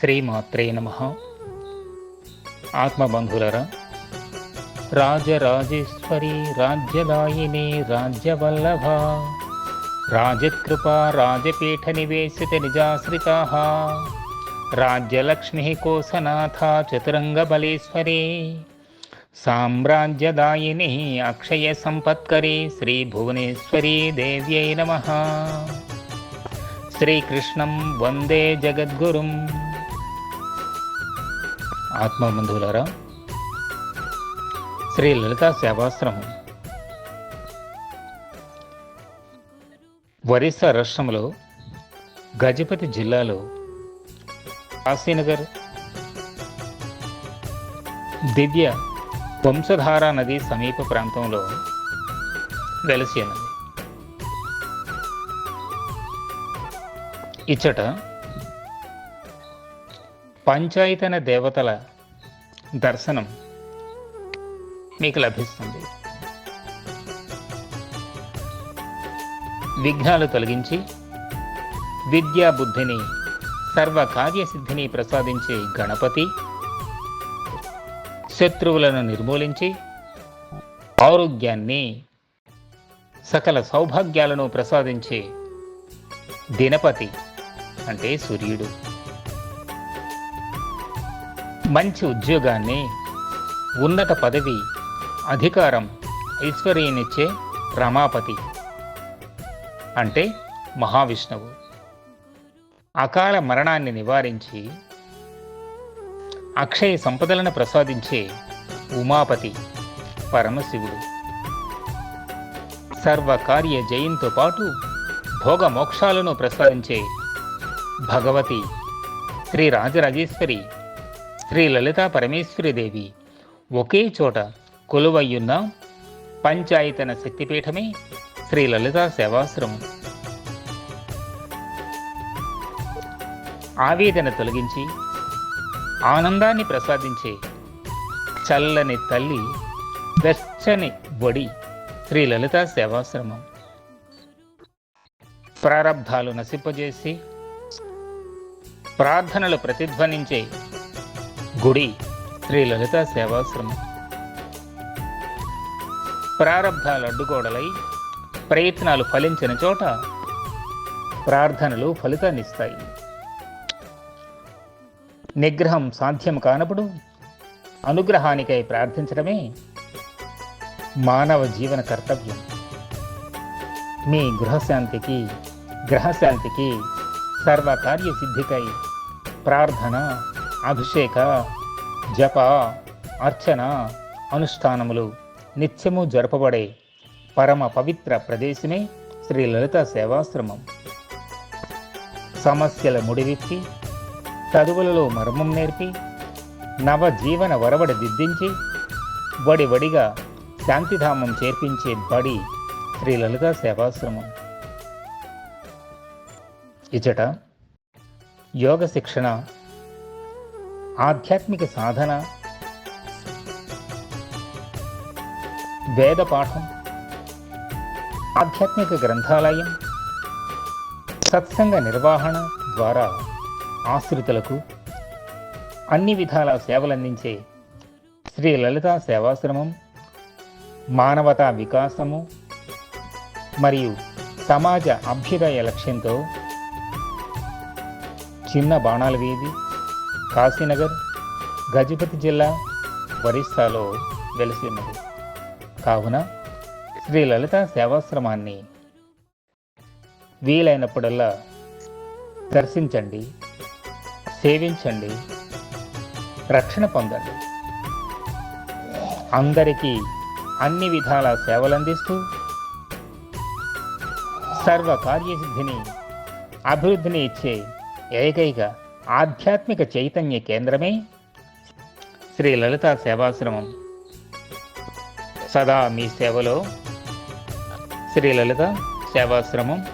శ్రీమాత్రే నమ. ఆత్మబంధులరా రాజరాజేశ్వరి రాజ్యదాయిని రాజ్యవల్లభ రాజకృపా రాజపీఠ నివేశిత నిజాశ్రితా రాజ్యలక్ష్మి కోసనాథ చతురంగబలేశ్వరి సామ్రాజ్యదాయిని అక్షయ సంపత్కరి శ్రీ భువనేశ్వరీ దేవ్యై నమ. శ్రీకృష్ణం వందే జగద్గురుం. ఆత్మబంధువులారా శ్రీ లలితా సేవాశ్రమం ఒరిస్సా రాష్ట్రంలో గజపతి జిల్లాలో కాశీనగర్ దివ్య వంశధారా నది సమీప ప్రాంతంలో వెలసి ఉన్నది ఇచ్చట పంచాయతన దేవతల దర్శనం మీకు లభిస్తుంది. విఘ్నాలు తొలగించి విద్యా బుద్ధిని సర్వ కార్యసిద్ధిని ప్రసాదించే గణపతి శత్రువులను నిర్మూలించి ఆరోగ్యాన్ని సకల సౌభాగ్యాలను ప్రసాదించే దినపతి అంటే సూర్యుడు. మంచి ఉద్యోగాన్ని ఉన్నత పదవి అధికారం ఐశ్వర్యనిచ్చే రమాపతి అంటే మహావిష్ణువు. అకాల మరణాన్ని నివారించి అక్షయ సంపదలను ప్రసాదించే ఉమాపతి పరమశివుడు. సర్వకార్య జయంతో పాటు భోగ మోక్షాలను ప్రసాదించే భగవతి శ్రీ రాజరాజేశ్వరి శ్రీ లలితా పరమేశ్వరిదేవి ఒకే చోట కొలువయ్యున్న పంచాయతన శక్తిపీఠమే శ్రీ లలితా సేవాశ్రమం. ఆవేదన తొలగించి ఆనందాన్ని ప్రసాదించే చల్లని తల్లి వెచ్చని బొడి శ్రీ లలితా సేవాశ్రమం. ప్రారబ్ధాలు నశింపజేసి ప్రార్థనలు ప్రతిధ్వనించే గుడి. శ్రీ లలితా సేవాశ్రమం. ప్రారంభాలు అడ్డుగోడలై ప్రయత్నాలు ఫలించిన చోట ప్రార్థనలు ఫలితాన్నిస్తాయి. నిగ్రహం సాధ్యం కానప్పుడు అనుగ్రహానికై ప్రార్థించడమే మానవ జీవన కర్తవ్యం. మీ గృహశాంతికి గ్రహశాంతికి సర్వకార్యసిద్ధికై ప్రార్థన అభిషేక జప అర్చన అనుష్ఠానములు నిత్యము జరపబడే పరమ పవిత్ర ప్రదేశమే శ్రీ లలిత సేవాశ్రమం. సమస్యల ముడివిప్పి చదువులలో మర్మం నేర్పి నవజీవన వరవడి దిద్దించి వడి వడిగా శాంతిధామం చేర్పించే బడి శ్రీ లలిత సేవాశ్రమం. ఇచట యోగ శిక్షణ ఆధ్యాత్మిక సాధన వేద పాఠం ఆధ్యాత్మిక గ్రంథాలయం సత్సంగ నిర్వహణ ద్వారా ఆశ్రితులకు అన్ని విధాల సేవలందించే శ్రీ లలితా సేవాశ్రమం మానవతా వికాసము మరియు సమాజ అభ్యుదయ లక్ష్యంతో చిన్న బాణాల వీధి కాశీనగర్ గజపతి జిల్లా ఒరిస్సాలో వెలిసి ఉన్నది కావున శ్రీ లలిత సేవాశ్రమాన్ని వీలైనప్పుడల్లా దర్శించండి సేవించండి రక్షణ పొందండి. అందరికీ అన్ని విధాల సేవలందిస్తూ సర్వ కార్యసిద్ధిని అభివృద్ధిని ఇచ్చే ఏకైక ఆధ్యాత్మిక చైతన్య కేంద్రమే శ్రీ లలిత సేవాశ్రమం. సదా మీ సేవలో శ్రీ లలిత సేవాశ్రమం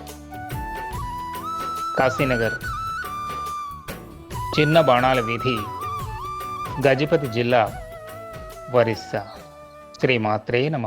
కాశీనగర్. చిన్న బాణాల వీధి గజపతి జిల్లా ఒరిస్సా. శ్రీమాత్రే నమ.